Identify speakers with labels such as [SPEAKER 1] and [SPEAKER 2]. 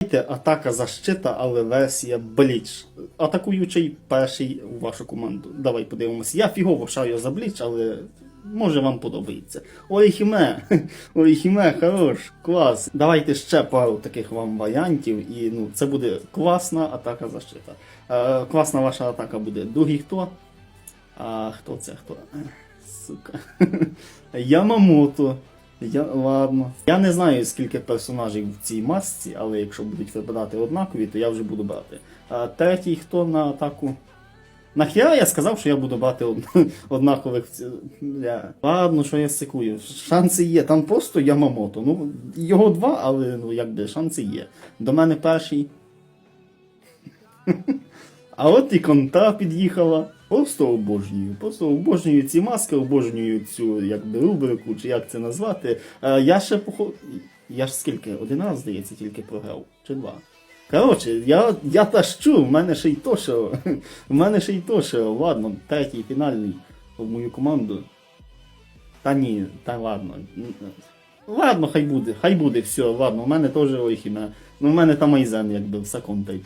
[SPEAKER 1] Знаєте, атака защита, але версія Бліч. Атакуючий перший у вашу команду. Давай подивимося. Я фігово шаю за Бліч, але може вам подобається. Ой, хіме, ой, хіме, хорош, клас. Давайте ще пару таких вам варіантів, і ну, це буде класна атака защита. Е, класна ваша атака буде. Другий хто? А хто це? Хто? Сука. Ямамото. Я, ладно. Я не знаю, скільки персонажів в цій масці, але якщо будуть випадати однакові, то я вже буду брати. А третій, хто на атаку. Нахіра я сказав, що я буду брати од... однакових. Бля. Ладно, що я сикую. Шанси є. Там просто Ямамото. Ну, його два, але ну, якби шанси є. До мене перший. А от і конта під'їхала. Просто обожнюю. Просто обожнюю ці маски, обожнюю цю якби рубрику, чи як це назвати. Е, я ще похо... Я ж скільки? Один раз, здається, тільки програв. Чи два. Коротше, я, я тащу, в мене ще й то, що. В мене ще й то, що. Ладно, третій фінальний в мою команду. Та ні, та ладно. Ладно, хай буде, хай буде, все, ладно, у мене теж ойхіна. Ну, у мене там Айзен, якби, все контейт.